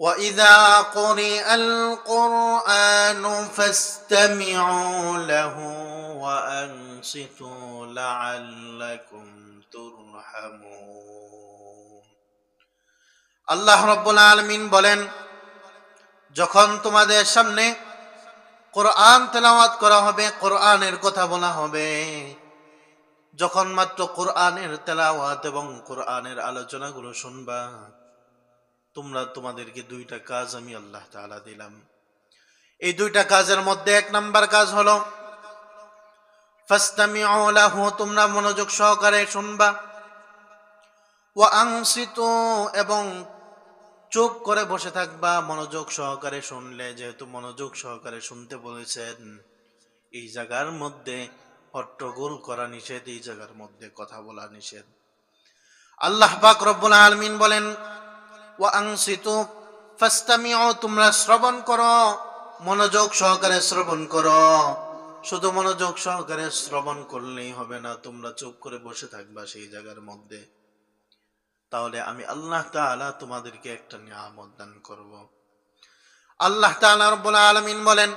واذا قرئ القران فاستمعوا له وانصتوا لعلكم ترحمون আল্লাহ রব্বুল আলমিন বলেন যখন তোমাদের সামনে কোরআন তেলাওয়াত করা হবে কোরআনের কথা বলা হবে যখন মাত্র কোরআনের তেলাওয়াত এবং কোরআনের আলোচনাগুলো শুনবা তোমরা তোমাদেরকে দুইটা কাজ আমি আল্লাহ তাআলা দিলাম। এই দুইটা কাজের মধ্যে এক নাম্বার কাজ হলো, ফাস্তামিউ লাহু, তোমরা মনোযোগ সহকারে শুনবা। ওয়া আনসিতু এবং চুপ করে বসে থাকবা, মনোযোগ সহকারে শুনলে, যেহেতু মনোযোগ সহকারে শুনতে বলেছেন, এই জায়গার মধ্যে হট্টগোল করা নিষেধ, এই জায়গার মধ্যে কথা বলা নিষেধ। আল্লাহ পাক রব্বুল আলমিন বলেন ওয়া আনসিতু ফাস্তামিউ, তোমরা শ্রবণ করো, মনোযোগ সহকারে শ্রবণ করো। শুধু মনোযোগ সহকারে শ্রবণ করলেই হবে না, তোমরা চুপ করে বসে থাকবা সেই জায়গার মধ্যে। তাহলে আমি আল্লাহ তাআলা তোমাদেরকে একটা নিয়ামত দান করব। আল্লাহ তাআলা রব্বুল আলামিন বলেন,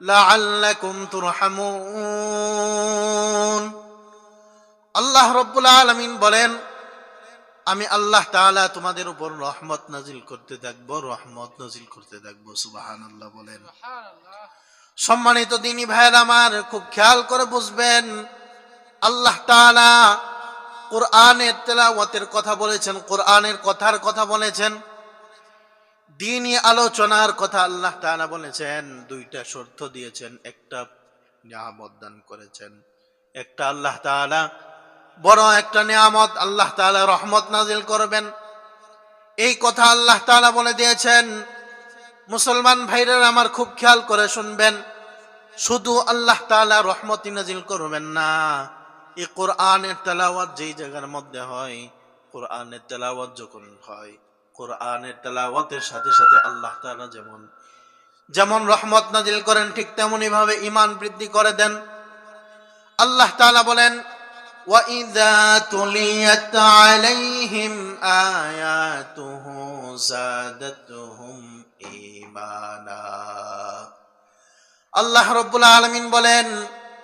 লাআল্লাকুম তুরহামুন। আল্লাহ রব্বুল আলামিন বলেন আমি আল্লাহ তাআলা তোমাদের উপর রহমত নাজিল করতে থাকব রহমত নাজিল করতে থাকব সুবহানাল্লাহ বলেন। সম্মানিত দিনী ভাইয়ের আমার খুব খেয়াল করে বুঝবেন আল্লাহ তাআলা কোরআনের তেলাওয়াতের কথা বলেছেন কোরআনের কথার কথা বলেছেন দিনই আলোচনার কথা আল্লাহ তাআলা বলেছেন দুইটা শর্ত দিয়েছেন একটা নিয়ামত দান করেছেন একটা আল্লাহ তাআলা বড় একটা নিয়ামত আল্লাহ তাআলা রহমত নাজিল করবেন। এই কথা আল্লাহ তাআলা বলে দিয়েছেন, মুসলমান ভাইরা আমার খুব খেয়াল করে শুনবেন, শুধু আল্লাহ তাআলা রহমতি নাজিল করবেন না। এই কোরআনের তেলাওয়াত যেই জায়গার মধ্যে হয়, কোরআনের তেলাওয়াত যখন হয়, কোরআনের তেলাওয়াতের সাথে সাথে আল্লাহ তাআলা যেমন যেমন রহমত নাজিল করেন, ঠিক তেমনি ভাবে ইমান বৃদ্ধি করে দেন। আল্লাহ তাআলা বলেন وَإِذَا تُلِيَتْ عَلَيْهِمْ آيَاتُهُ زَادَتْهُمْ إِيمَانًا আল্লাহ রব্বুল আলমিন বলেন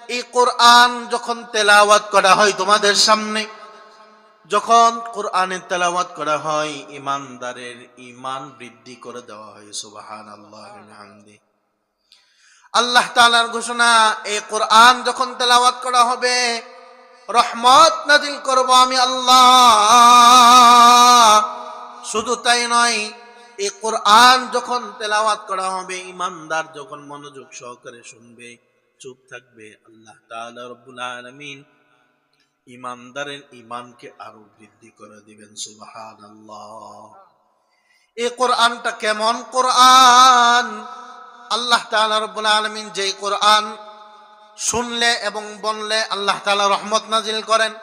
এই কোরআন যখন তেলাওয়াত করা হয় তোমাদের সামনে যখন কোরআনের তেলাওয়াত করা হয় ইমানদারের ইমান বৃদ্ধি করে দেওয়া হয় সুবাহান আল্লাহ হামদি আল্লাহ তাআলার ঘোষণা এই কোরআন যখন তেলাওয়াত করা হবে রহমত নাজিল করব আমি আল্লাহ। শুধু তাই নয়, এই কোরআন যখন তেলাওয়াত করা হবে, ইমানদার যখন মনোযোগ সহকারে শুনবে, চুপ থাকবে, আল্লাহ তাআলা রব্বুল আলামিন ইমানদারের ইমানকে আরও বৃদ্ধি করে দিবেন, সুবহানাল্লাহ। এই কোরআনটা কেমন কোরআন? আল্লাহ তাআলা রব্বুল আলামিন যেই কোরআন শুনলে এবং বললে আল্লাহ তাআলা রহমত নাজিল করেন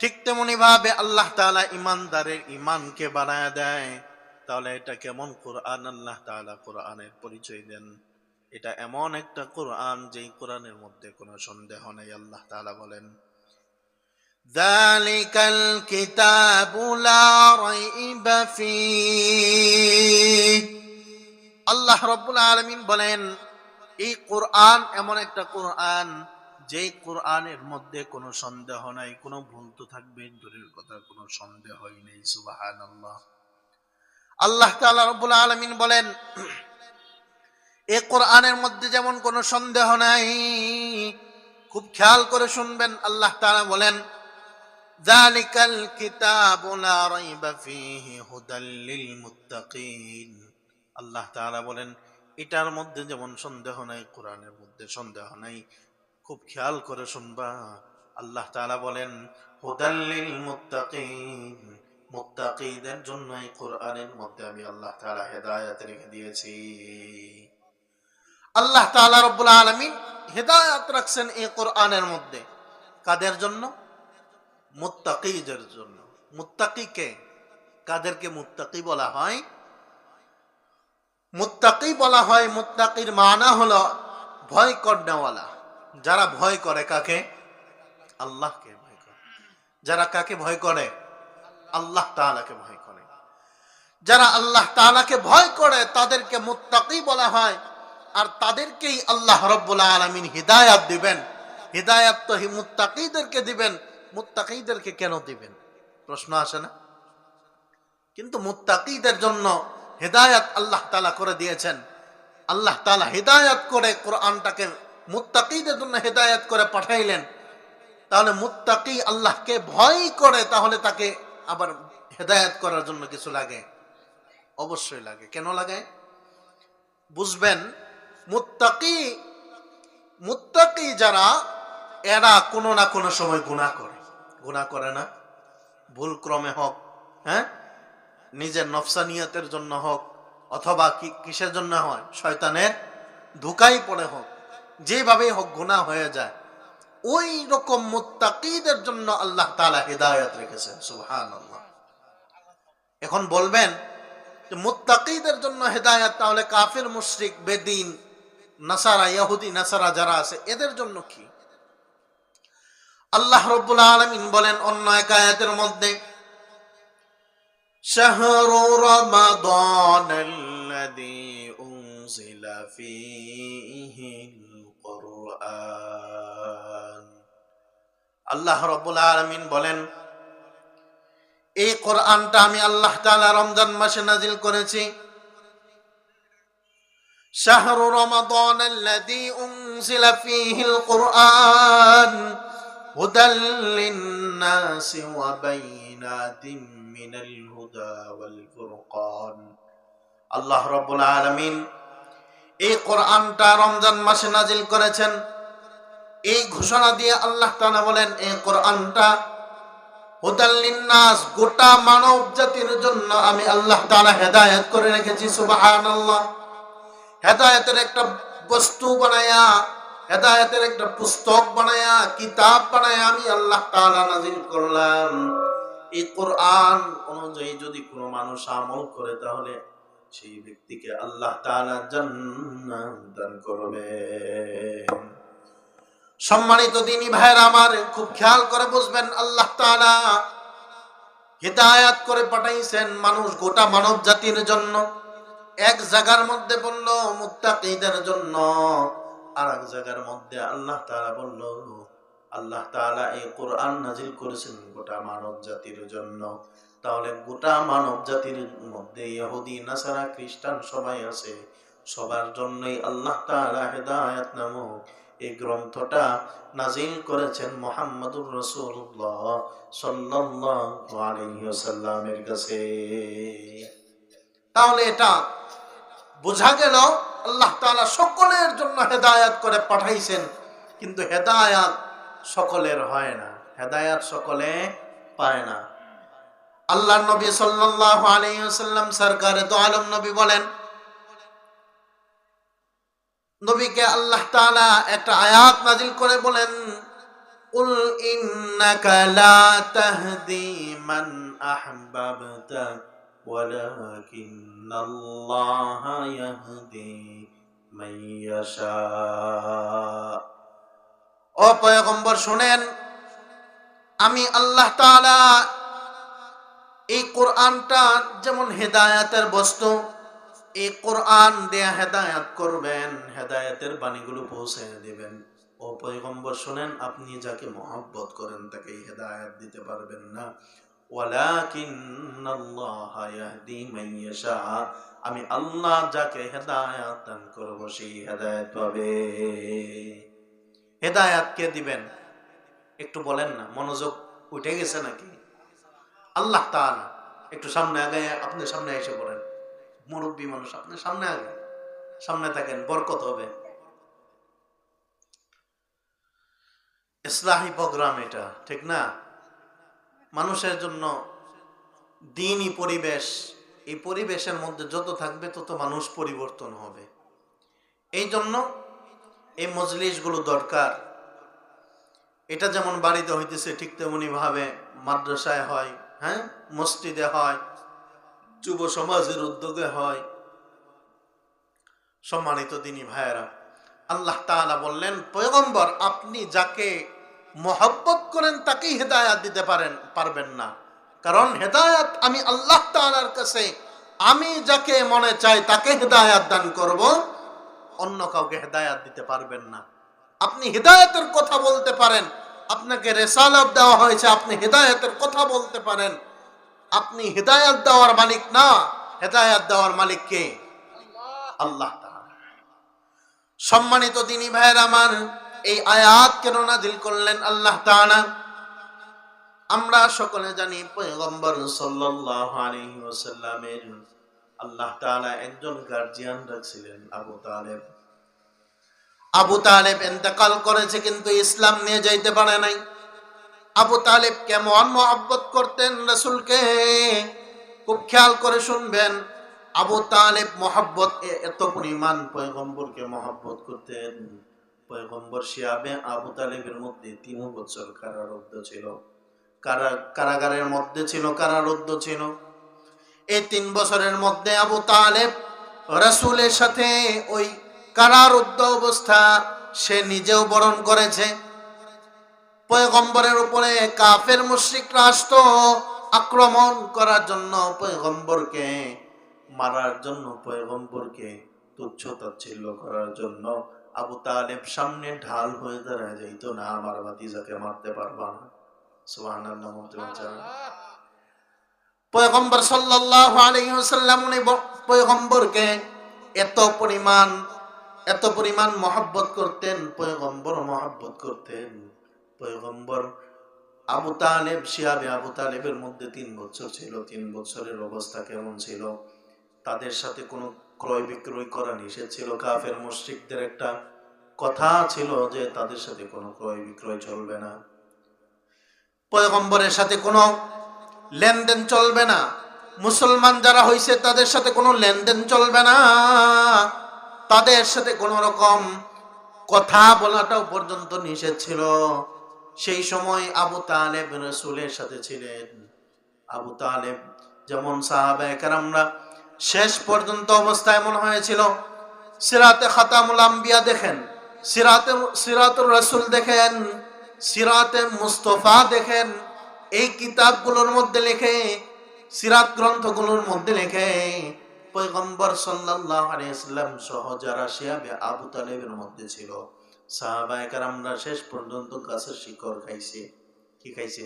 ঠিক তেমনি ভাবে আল্লাহ তাআলা ইমানদারের ইমানকে বাড়ায় দেয় তাহলে এটা কেমন কোরআন আল্লাহ তাআলা কোরআনের পরিচয় দেন এটা এমন একটা কোরআন যেই কোরআনের মধ্যে কোনো সন্দেহ নেই আল্লাহ তাআলা বলেন ذلك الكتاب لا ريب فيه আল্লাহ রব্বুল আলামিন বলেন এই কোরআন এমন একটা কোরআন, যেই কোরআনের মধ্যে কোনো সন্দেহ নাই, কোনো ভুল তো থাকবে, দূরের কথা, কোনো সন্দেহই নেই, সুবহানাল্লাহ। আল্লাহ আল্লাহ তাআলা রব্বুল আলামিন বলেন এই কোরআনের মধ্যে যেমন কোনো সন্দেহ নাই, খুব খেয়াল করে শুনবেন, আল্লাহ তাআলা বলেন, যালিকাল কিতাবু লা রাইবা ফীহি হুদাল লিল মুত্তাকিন। আল্লাহ তাআলা বলেন এটার মধ্যে যেমন সন্দেহ নাই, কোরআনের মধ্যে সন্দেহ নাই, খুব খেয়াল করে শুনবা। আল্লাহ তাআলা বলেন, হুদাল লিল মুত্তাকিন মুত্তাকিদের কোরআনের মধ্যে আমি আল্লাহ তাআলা হেদায়েত রেখে দিয়েছি। আল্লাহ তাআলা রব্বুল আলামিন হেদায়েত রাখছেন এই কোরআনের মধ্যে। কাদের জন্য? মুত্তাকিদের জন্য। মুত্তাকি কে? কাদেরকে মুত্তাকি বলা হয়? মুত্তাকি বলা হয়, মুত্তাকির মানা হলো ভয় করনেওয়ালা। যারা ভয় করে কাকে? আল্লাহকে ভয় করে। যারা কাকে ভয় করে? আল্লাহ তাআলাকে ভয় করে। যারা আল্লাহ তাআলাকে ভয় করে, তাদেরকে মুত্তাকি বলা হয়। আর তাদেরকেই আল্লাহ রব্বুল আলমিন হিদায়াত দিবেন। হিদায়াত তো মুত্তাকিদেরকে দিবেন। মুত্তাকিদেরকে কেন দিবেন? প্রশ্ন আসে না? কিন্তু মুত্তাকিদের জন্য হেদায়াত আল্লাহ তালা করে দিয়েছেন। আল্লাহ তালা হেদায়াত করে কোরআনটাকে মুত্তাকিদের জন্য হেদায়াত করে পাঠাইলেন। তাহলে মুত্তাকি আল্লাহকে ভয় করে, তাহলে তাকে আবার হেদায়াত করার জন্য কিছু লাগে? অবশ্যই লাগে। কেন লাগে? বুঝবেন, মুত্তাকি মুত্তাকি যারা, এরা কোনো না কোনো সময় গুণা করে। গুণা করে না। ভুল ক্রমে হোক হ্যাঁ? নিজের নফসানিয়তের জন্য হোক অথবা কিসের জন্য হয়? শয়তানের ধোকাই পড়ে হোক। যেভাবেই হোক গুণা হয়ে যায়। ওই রকম মুত্তাকিদের জন্য আল্লাহ তাআলা হিদায়াত রেখেছেন। সুবহানাল্লাহ। এখন বলবেন যে মুত্তাকিদের জন্য হেদায়ত তাহলে কাফির, মুশরিক, বেদিন, নাসারা, ইহুদি, নাসারা যারা আছে, এদের জন্য কি? আল্লাহ রব্বুল আলামিন বলেন অন্য এক আয়াতের মধ্যে شهر رمضان الذي أنزل فيه القرآن আল্লাহ রব্বুল আলামিন বলেন এই কোরআনটা আমি আল্লাহ তাআলা রমজান মাসে নাজিল করেছি شهر رمضان الذي أنزل فيه القرآن هدى للناس وبينات মিনাল হুদা ওয়াল ফুরকান। আল্লাহ রাব্বুল এই কোরআনটা রমজান মাসে নাজিল করেছেন। এই ঘোষণা দিয়ে আল্লাহ তানা বলেন এই কোরআনটা হুদাল্লিন্নাস গোটা মানব জাতির জন্য আমি আল্লাহ তানা হেদায়েত করে রেখেছি, সুবহানাল্লাহ। হেদায়েতের একটা বস্তু বানায়া, হেদায়েতের একটা পুস্তক বানায়া, কিতাব বানায়া আমি আল্লাহ তানা নাজিল করলাম। এই কোরআন অনুযায়ী যদি কোনো মানুষ আমল করে, তাহলে সেই ব্যক্তিকে আল্লাহ দান করবেন। সম্মানিত দিনী ভাইয়ের আমার, খুব খেয়াল করে বুঝবেন, আল্লাহ তাআলা হিদায়াত করে পাঠাইছেন মানুষ গোটা মানব জাতির জন্য। এক জায়গার মধ্যে বলল, মুত্তাকিদের জন্য। আর এক জায়গার মধ্যে আল্লাহ তাআলা বলল আল্লাহ তাআলা এই কোরআন নাজিল করেছেন গোটা মানব জাতির জন্য। তাহলে গোটা মানব জাতির মধ্যে ইহুদি, নাসারা, খ্রিস্টান সবাই আছে। সবার জন্যই আল্লাহ তাআলা হেদায়াত নামক এই গ্রন্থটা নাজিল করেছেন মোহাম্মদুর রসুল্লাহ আলাইহি কাছে। তাহলে এটা বোঝা গেল, আল্লাহ তাআলা সকলের জন্য হেদায়াত করে পাঠাইছেন। কিন্তু হেদায়াত সকলের হয় না, হেদায়াত সকলে পায় না। আল্লাহ নবী সাল্লাল্লাহু আলাইহি ওয়াসাল্লাম, সরকারে তো আলম নবী বলেন, নবীকে আল্লাহ তাআলা একটা আয়াত নাজিল করে বলেন, কুল ইন্নাকা লা তাহদি মান ওয়ালাকিন্নাল্লাহা ইয়াহদি মান ইয়াশা। ও পয়গম্বর, শুনেন, আমি আল্লাহ তাআলা এই কোরআনটা যেমন হেদায়াতের বস্তু, এই কোরআন দেয়া হেদায়াত করবেন, হেদায়াতের বাণীগুলো পৌঁছে দিবেন। ও পয়গম্বর, শোনেন, আপনি যাকে মহব্বত করেন তাকে হেদায়াত দিতে পারবেন না। আমি আল্লাহ যাকে হেদায়াত দান করব, সেই হেদায়াত পাবে। হেদায়াত কে দিবেন। একটু বলেন না, মনোযোগ উঠে গেছে নাকি? আল্লাহ তাআলা একটু সামনে আগে আপনি সামনে এসে পড়েন। মুরব্বী মানুষ, আপনি সামনে আগে সামনে থাকেন, বরকত হবে। ইসলাহী প্রোগ্রাম এটা, ঠিক না? মানুষের জন্য দিনই পরিবেশ। এই পরিবেশের মধ্যে যত থাকবে তত মানুষ পরিবর্তন হবে। এই জন্য এই মজলিশগুলো দরকার। এটা যেমন বাড়িতে হইতেছে, ঠিক তেমনি ভাবে মাদ্রাসায় হয় হ্যাঁ? মসজিদে হয়, যুব সমাজের উদ্যোগে হয়। সম্মানিত দিনী ভাইয়েরা, আল্লাহ তাআলা বললেন, পয়গম্বর, আপনি যাকে মহব্বত করেন, তাকেই হেদায়াত দিতে পারেন, পারবেন না। কারণ হেদায়াত আমি আল্লাহ তাআলার কাছে, আমি যাকে মনে চাই, তাকে হেদায়াত দান করব। অন্য কাউকে হেদায়াত দিতে পারবেন না। আপনি হেদায়েতের কথা বলতে পারেন। আপনাকে রেসালত দেওয়া হয়েছে, আপনি হেদায়েতের কথা বলতে পারেন। আপনি হেদায়াত দেওয়ার মালিক না। হেদায়াত দেওয়ার মালিক কে? আল্লাহ সম্মানিত দিনী ভাইয়ের আমার, এই আয়াত কেন নাজিল করলেন আল্লাহ তাআলা? আমরা সকলে জানি পয়গম্বর সাল্লাল্লাহু আলাইহি ওয়াসাল্লামের আল্লাহ তাআলা একজন গার্জিয়ান রাখছিলেন আবু তালেব। আবু তালেব ইন্তেকাল করেছে কিন্তু ইসলাম নিয়ে যাইতে পারে নাই। আবু তালেব কেমন মহব্বত করতেন রসুলকে। খুব খেয়াল করে শুনবেন, আবু তালেব মহব্বত এত পরিমাণ পয়গম্বরকে মহব্বত করতেন। পয়গম্বর শিয়াবে আবু তালেবের মধ্যে তিন বছর কারারুদ্ধ ছিল। কারা কারাগারের মধ্যে ছিল, কারারুদ্ধ ছিল। এই তিন বছরের মধ্যে আবু তালেব রসুলের সাথে ওই কারারুদ্ধ অবস্থা সে নিজেও বরণ করেছে পয়গম্বরের উপরে কাফের মুশ্রিক রাষ্ট্র আক্রমণ করার জন্য পয়গম্বরকে, মারার জন্য পয়গম্বরকে তুচ্ছ তাচ্ছিল্য করার জন্য আবু তালেব সামনে ঢাল হয়ে দাঁড়ায়, যাইত না, আমার ভাতিজাকে মারতে পারবা না সুবহানাল্লাহ? পয়গম্বর সাল্লাল্লাহু আলাইহি ওয়াসাল্লাম উনি পয়গম্বরকে এত পরিমাণ এত পরিমাণ মহব্বত করতেন পয়গম্বর মহব্বত করতেন। পয়গম্বর আবু তালেব, শিয়াবে আবু তালেবের মধ্যে তিন বছর ছিল, তিন বছরের অবস্থা কেমন ছিল? তাদের সাথে কোনো ক্রয় বিক্রয় করা নিষেধ ছিল? কাফের মুশরিকদের একটা কথা ছিল যে তাদের সাথে কোনো ক্রয় বিক্রয় চলবে না। পয়গম্বরের সাথে কোনো লেনদেন চলবে না। মুসলমান যারা হইছে, তাদের সাথে কোনো লেনদেন চলবে না। তাদের সাথে কোনো রকম কথা বলাটাও পর্যন্ত নিষেধ ছিল। সেই সময় আবু তালেব রসুলের সাথে ছিলেন। আবু তালেব যেমন সাহাবাহামরা শেষ পর্যন্ত অবস্থা এমন হয়েছিল, সিরাতে খাতামুল আম্বিয়া দেখেন, সিরাতে সিরাতুর রসুল দেখেন, সিরাতে মুস্তফা দেখেন এই কিতাবগুলোর মধ্যে লেখে, সিরাত গ্রন্থগুলোর মধ্যে লেখে, পয়গম্বর সাল্লাল্লাহু আলাইহি সাল্লাম সহ যারা শিয়াবে আবু তালেবের মধ্যে ছিল, সাহাবায়ে কেরামরা শেষ পর্যন্ত গাছের শিকড় খাইছে। কি খাইছে?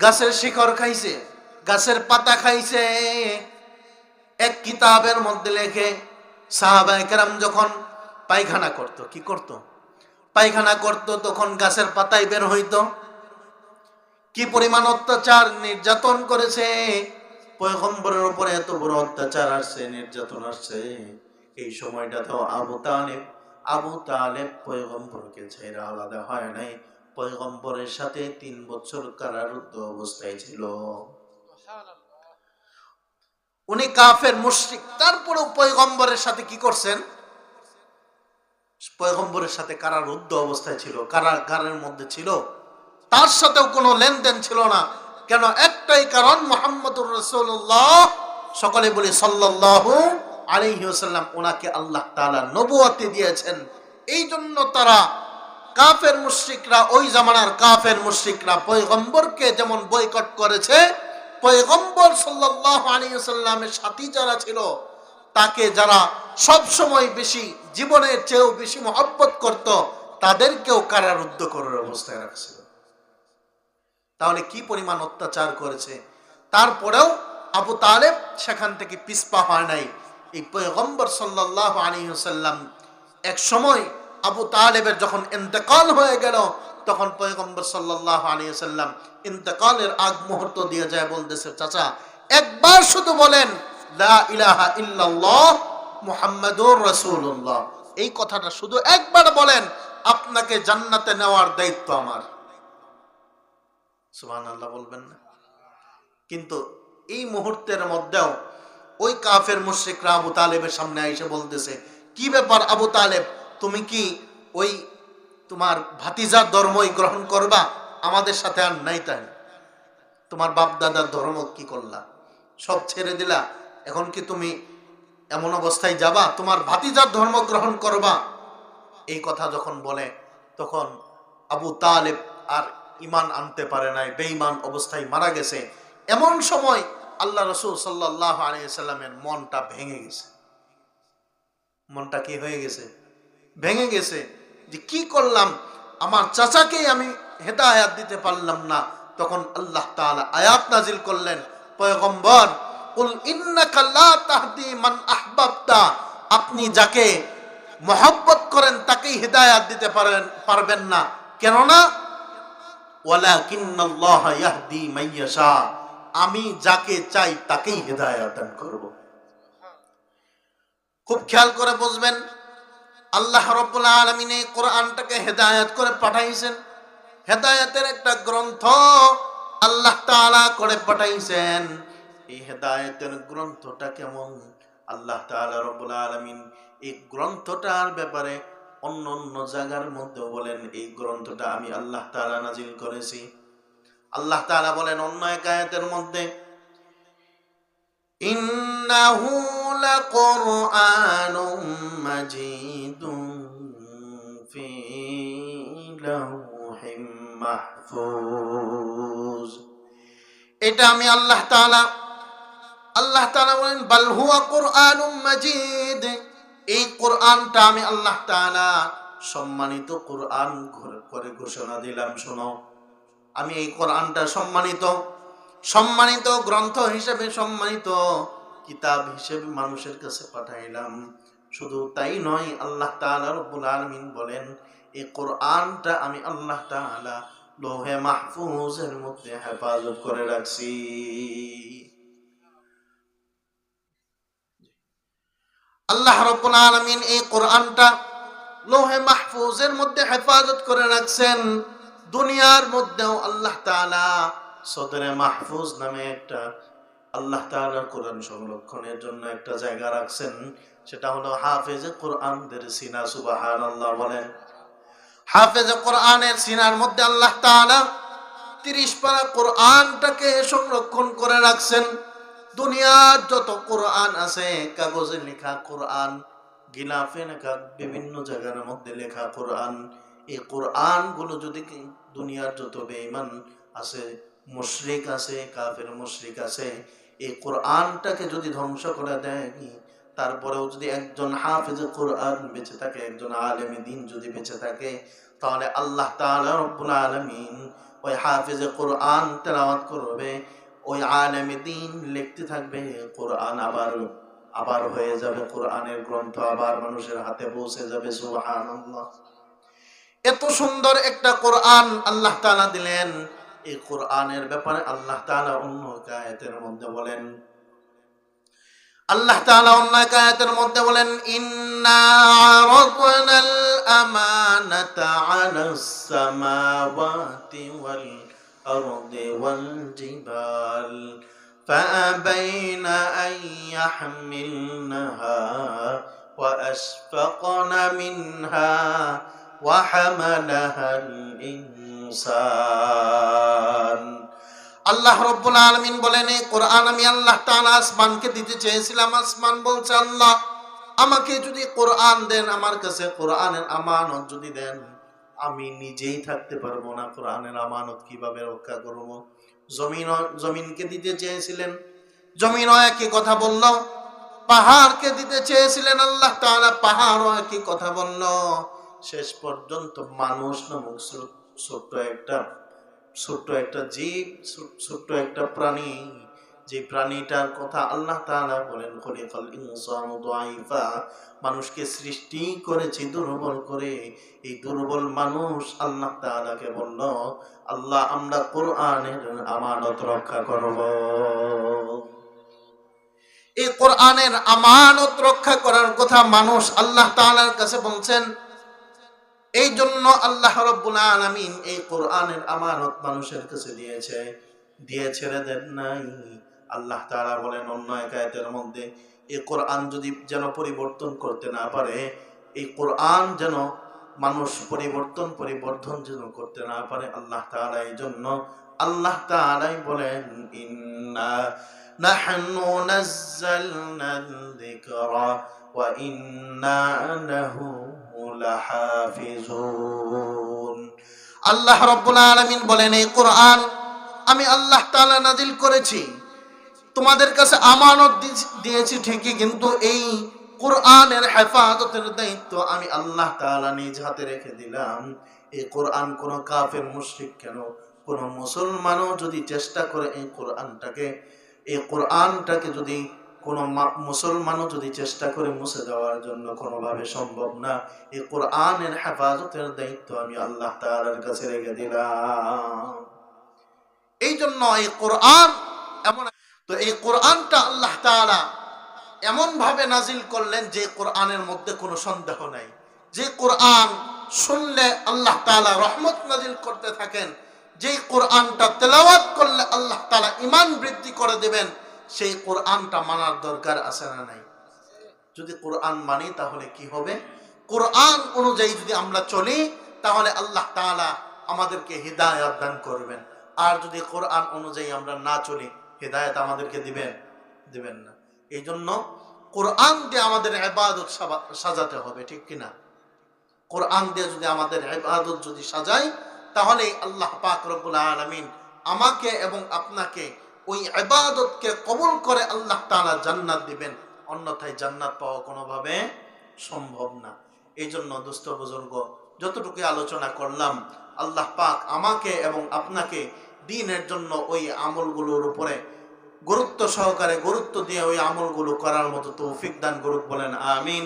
গাছের শিকড় খাইছে, গাছের পাতা খাইছে। এক কিতাবের মধ্যে লেখে, সাহাবায়ে কেরাম যখন পায়খানা করত, কি করত? পায়খানা করত, তখন গাছের পাতায় বের হইতো। কি পরিমাণ অত্যাচার নির্যাতন করেছে? পয়গম্বরের উপরে এত বড় অত্যাচার আসছে, নির্যাতন আসছে। এই সময়টাতেও আবু তালেব আবু তালেব পয়গম্বরকে ছেড়ে আলাদা হয় নাই। পয়গম্বরের সাথে তিন বছর কারারুদ্ধ অবস্থায় ছিল। উনি কাফের মুশরিক, তারপরেও পয়গম্বরের সাথে কি করছেন? পয়গম্বরের সাথে কারারুদ্ধ অবস্থায় ছিল। কারাগারের মধ্যে ছিল। তার সাথেও কোনো লেনদেন ছিল না। কেন? একটাই কারণ, মোহাম্মদুর রসুল্লাহ সকলে বলি, সাল্লাল্লাহু আলাইহি ওয়াসাল্লাম, ওনাকে আল্লাহ তাআলা নবুয়তি দিয়েছেন। এই জন্য তারা কাফের মুশরিকরা, ওই জামানার কাফের মুশরিকরা পয়গম্বরকে যেমন বয়কট করেছে, পয়গম্বর সাল্লাল্লাহু আলাইহি সাথী যারা ছিল, তাকে যারা সব সময় বেশি জীবনের চেয়েও বেশি মহব্বত করত, তাদেরকেও কারারুদ্ধ করার অবস্থায় রাখছিল। তাহলে কি পরিমাণ অত্যাচার করেছে? তারপরেও আবু তালেব সেখান থেকে পিসপা হয় নাই। এই পয়গম্বর সাল্লাল্লাহু আলাইহি ওয়াসাল্লাম এক সময় আবু তালেবের যখন ইন্তেকাল হয়ে গেল, তখন পয়গম্বর সাল্লাল্লাহু আলাইহি ওয়াসাল্লাম ইন্তেকালের আগ মুহূর্ত দিয়ে যায় বলতেছে, চাচা, একবার শুধু বলেন, লা ইলাহা ইল্লাল্লাহ মুহাম্মাদুর রাসূলুল্লাহ। এই কথাটা শুধু একবার বলেন, আপনাকে জান্নাতে নেওয়ার দায়িত্ব আমার। সুবহান আল্লাহ বলবেন না। কিন্তু এই মুহূর্তের মধ্যেও ওই কাফের মুশ্রিকরা আবু তালেবের সামনে এসে বলতেছে, কি ব্যাপার আবু তালেব, তুমি কি ওই তোমার ভাতিজার ধর্মই গ্রহণ করবা? আমাদের সাথে আর নাই তাই। তোমার বাপ দাদার ধর্ম কি করলা? সব ছেড়ে দিলা। এখন কি তুমি এমন অবস্থায় যাবা? তোমার ভাতিজার ধর্ম গ্রহণ করবা? এই কথা যখন বলে, তখন আবু তালেব আর ইমান আনতে পারে নাই, বেঈমান অবস্থায় মারা গেছে। এমন সময় আল্লাহ রসুল সাল্লাহ আলিয়াল্লামের মনটা ভেঙে গেছে। মনটা কি হয়ে গেছে? ভেঙে গেছে যে কি করলাম? আমার চাচাকে আমি হেদায়াত দিতে পারলাম না। তখন আল্লাহ তাআলা আয়াত নাজিল করলেন, পয়গম্বর মান আপনি যাকে মহব্বত করেন তাকেই হেদায়াত দিতে পারেন, পারবেন না। কেননা আমি যাকে চাই তাকেই হেদায়াত করব। খুব খেয়াল করে বুঝবেন, আল্লাহ রব্বুল আলমিনে কোরআনটাকে হেদায়াত করে পাঠাইছেন। হেদায়তের একটা গ্রন্থ আল্লাহ তাআলা করে পাঠাইছেন। এই হেদায়তের গ্রন্থটা কেমন? আল্লাহ তাআলা রব্বুল আলামিন এই গ্রন্থটার ব্যাপারে অন্য অন্য জায়গার মধ্যে বলেন, এই গ্রন্থটা আমি আল্লাহ তাআলা নাজিল করেছি। আল্লাহ তাআলা বলেন অন্য এক আয়াতের মধ্যে এটা আমি আল্লাহ তাআলা আল্লাহ তাআলা বলেন, বাল হুয়া কুরআনুম মাজিদ। এই কোরআনটা আমি আল্লাহ তাআলা সম্মানিত কোরআন করে ঘোষণা দিলাম, শোনো। আমি এই কোরআনটা সম্মানিত সম্মানিত গ্রন্থ হিসেবে সম্মানিত কিতাব হিসেবে মানুষের কাছে পাঠাইলাম। শুধু তাই নয়, আল্লাহ তাআলা রব্বুল বলেন, এই কোরআনটা আমি আল্লাহ তাআলা লোহে মাহফুজের মধ্যে হেফাজত করে রাখছি। আল্লাহ রব্বুল আলামিন এই কোরআনটা লোহে মাহফুজের মধ্যে হেফাজত করে রাখছেন। দুনিয়ার মধ্যেও আল্লাহ তাআলা সদরে মাহফুজ নামে একটা আল্লাহ তাআলার কোরআন সংরক্ষণের জন্য একটা জায়গা রাখছেন। সেটা হলো হাফেজে কোরআনদের সিনা, সুবহানাল্লাহ বলেন। হাফেজে কোরআনের সিনার মধ্যে আল্লাহ তাআলা তিরিশ পারা কোরআনটাকে সংরক্ষণ করে রাখছেন। দুনিয়ার যত কোরআন আছে, কাগজে লেখা কোরআন, গিলাফে লেখা, বিভিন্ন জায়গার মধ্যে লেখা কোরআন। এই কোরআনগুলো যদি দুনিয়ার যত বেঈমান আছে, মুশরিক আছে, কাফের মুশরিক আছে, এই কোরআনটাকে যদি ধ্বংস করে দেয়, তারপরেও যদি একজন হাফেজ কোরআন বেঁচে থাকে, একজন আলেমী দিন যদি বেঁচে থাকে, তাহলে আল্লাহ তাআলা রব্বুল আলামিন ওই হাফেজে কোরআন তেলাওয়াত করবে। ওই আলেমী দিন লিখতে থাকবে, কোরআন আবার আবার হয়ে যাবে, কোরআনের গ্রন্থ আবার মানুষের হাতে পৌঁছে যাবে, সুবহানাল্লাহ। এত সুন্দর একটা কোরআন আল্লাহ তাআলা দিলেন। এই কোরআনের ব্যাপারে আল্লাহ তাআলা অন্য এক আয়াতের মধ্যে বলেন, আল্লাহ তাআলা অন্য এক আয়াতের মধ্যে বলেন, ইন্না আরাদনাল আমানাতা সামাওয়াতি ওয়াল আরদি ওয়াল জিবাল فأبين أن يحملنها وأشفقن منها وحملها الإنسان আল্লাহ রব্বুল আলমিন বলেন এই কোরআন আমি আল্লাহ তাআলা আসমানকে দিতে চেয়েছিলাম আসমান বলছে আল্লাহ আমাকে যদি কোরআন দেন আমার কাছে কোরআনের আমানত যদি দেন আমি নিজেই থাকতে পারব না। কোরআনের আমানত কীভাবে রক্ষা করব? জমিন, জমিনকে দিতে চেয়েছিলেন। জমিনও একই কথা বলল। পাহাড়কে দিতে চেয়েছিলেন আল্লাহ তাআলা। পাহাড়ও একই কথা বলল। শেষ পর্যন্ত মানুষ নামক ছোট্ট একটা ছোট্ট একটা জীব ছোট্ট একটা প্রাণী যে প্রাণীটার কথা আল্লাহ তাআলা বলেন, খলিকাল ইনসানু দাইফা মানুষকে সৃষ্টি করেছি, দুর্বল করে। এই দুর্বল মানুষ আল্লাহ তাআলাকে বলল, আল্লাহ, আমরা কোরআনের আমানত রক্ষা করব। এই কোরআনের আমানত রক্ষা করার কথা মানুষ আল্লাহ তাআলার কাছে বলছেন, এই জন্য আল্লাহ রব্বুল আলামিন এই কোরআনের আমানত মানুষের কাছে দিয়েছে। দিয়ে ছেড়ে দেন নাই। আল্লাহ তাআলা বলেন অন্য এক আয়াতের মধ্যে এই কোরআন যদি যেন পরিবর্তন করতে না পারে, এই কোরআন যেন মানুষ পরিবর্তন, পরিবর্ধন যেন করতে না পারে, আল্লাহ তাআলা এই জন্য আল্লাহ তাআলাই বলেন, ইন্না নাযালনা যিকরা ওয়া ইন্না লাহু লাহাফিজুন। আল্লাহ রাব্বুল বলেন, এই কোরআন আমি আল্লাহ তাআলা নাজিল করেছি। তোমাদের কাছে আমানত দিয়েছি ঠিকই, কিন্তু এই কোরআনের হেফাজতের দায়িত্ব আমি আল্লাহ তাআলা নিজ হাতে রেখে দিলাম। এই কোরআন কোন কাফের, মুশরিক কেন? কোন মুসলমানও যদি চেষ্টা করে এই কোরআনটাকে এই কোরআনটাকে যদি কোন মুসলমানও যদি চেষ্টা করে মুছে দেওয়ার জন্য কোনোভাবে সম্ভব না, এই কোরআনের হেফাজতের দায়িত্ব আমি আল্লাহ তাআলার কাছে রেখে দিলাম। এই জন্য এই কোরআন এমন তো এই কোরআনটা আল্লাহ তাআলা এমন ভাবে নাজিল করলেন যে কোরআনের মধ্যে কোনো সন্দেহ নাই। যে কোরআন শুনলে আল্লাহ তাআলা রহমত নাজিল করতে থাকেন যে কোরআনটা তেলাওয়াত করলে আল্লাহ তালা ইমান বৃদ্ধি করে দেবেন, সেই কোরআনটা মানার দরকার আছে না নাই? যদি কোরআন মানি তাহলে কি হবে? কোরআন অনুযায়ী যদি আমরা চলি, তাহলে আল্লাহ তাআলা আমাদেরকে হৃদায়ত দান করবেন। আর যদি কোরআন অনুযায়ী আমরা না চলি হৃদায়ত আমাদেরকে দিবেন দিবেন না। এই জন্য কোরআন দিয়ে আমাদের ইবাদত সাবা- সাজাতে হবে, ঠিক কিনা? কোরআন দিয়ে যদি আমাদের ইবাদত যদি সাজাই, তাহলে আল্লাহ পাক রব্বুল আলামিন আমাকে এবং আপনাকে ওই ইবাদতকে কবুল করে আল্লাহ তাআলা জান্নাত দিবেন। অন্যথায় জান্নাত পাওয়া কোনোভাবে সম্ভব না। এই জন্য দুস্থ বুজুর্গ যতটুকু আলোচনা করলাম, আল্লাহ পাক আমাকে এবং আপনাকে দিনের জন্য ওই আমলগুলোর উপরে গুরুত্ব সহকারে গুরুত্ব দিয়ে ওই আমলগুলো করার মতো তৌফিক দান করুক বলেন, আমিন।